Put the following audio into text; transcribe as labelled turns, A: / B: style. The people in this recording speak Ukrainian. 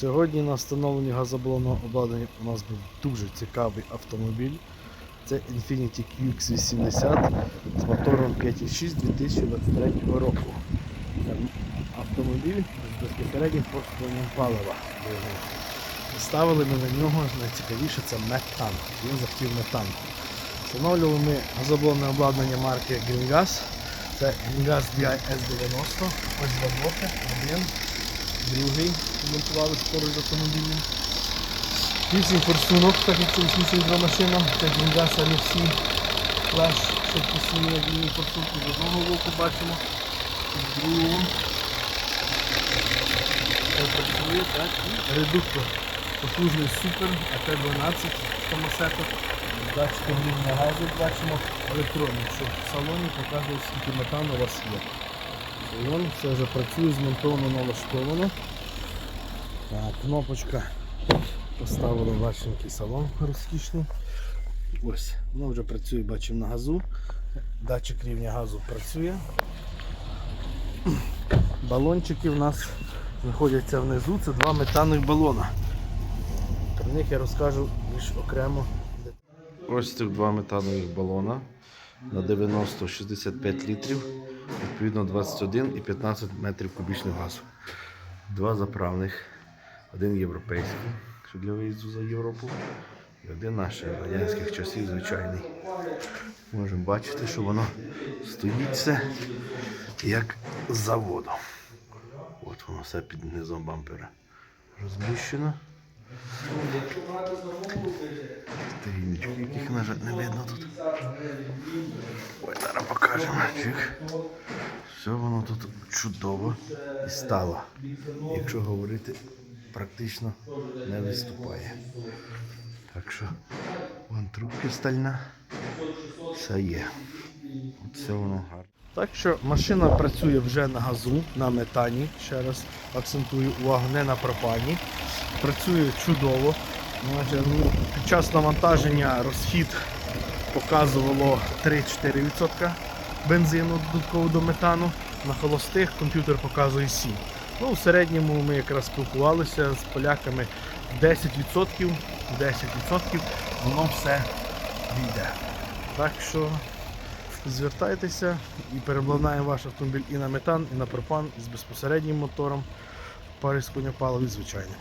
A: Сьогодні на встановленні газоблонного обладнання у нас був дуже цікавий автомобіль. Це Infiniti QX80 з мотором 5.6 2023 року. Автомобіль з безпосереднім постачанням палива. Ставили ми на нього найцікавіше це метан. Він захотів метан. Встановлювали ми газоблонне обладнання марки Greengas. Це Greengas DI S90. Ось два блоки. Один, другий. Монтували поруч з автомобілем. Вісім форсунок, так як це 82 машина. Це Greengas NFC. Флеш, що посує одні форсунки з одного боку бачимо. З другого. Працює, так. І редуктор. Потужний супер, АТ-12 томосеток. Датчиком рівня газу бачимо електронний, що в салоні показує скільки метану вас є. Салон все вже працює, змонтовано, налаштовано. Так, кнопочка поставили який салон розкішний. Ось, воно вже працює, бачимо на газу. Датчик рівня газу працює. Балончики в нас знаходяться внизу, це два метанових балона. Про них я розкажу більш окремо. Ось цих два метанових балона на 90-65 літрів, відповідно 21 і 15 метрів кубічних газу. Два заправних, один європейський, що для виїзду за Європу, і один наш радянських часів звичайний. Можемо бачити, що воно стоїть все як з заводу. От воно все під низом бампера розміщено. Сторіночки, яких на жаль не видно тут. Ой, зараз покажемо. Чик. Все воно тут чудово і стало. Якщо говорити, практично не виступає. Так що вон трубки стальна. Все є. От все воно гарно. Так що машина працює вже на газу, на метані, ще раз акцентую увагу, не на пропані. Працює чудово. Ну, Під час навантаження розхід показувало 3-4% бензину додатково до метану. На холостих комп'ютер показує 7. Ну, в середньому ми якраз спілкувалися з поляками 10%, 10% воно все війде. Так що звертайтеся і переобладнаємо ваш автомобіль і на метан, і на пропан з безпосереднім мотором, парі з коня паливі звичайно.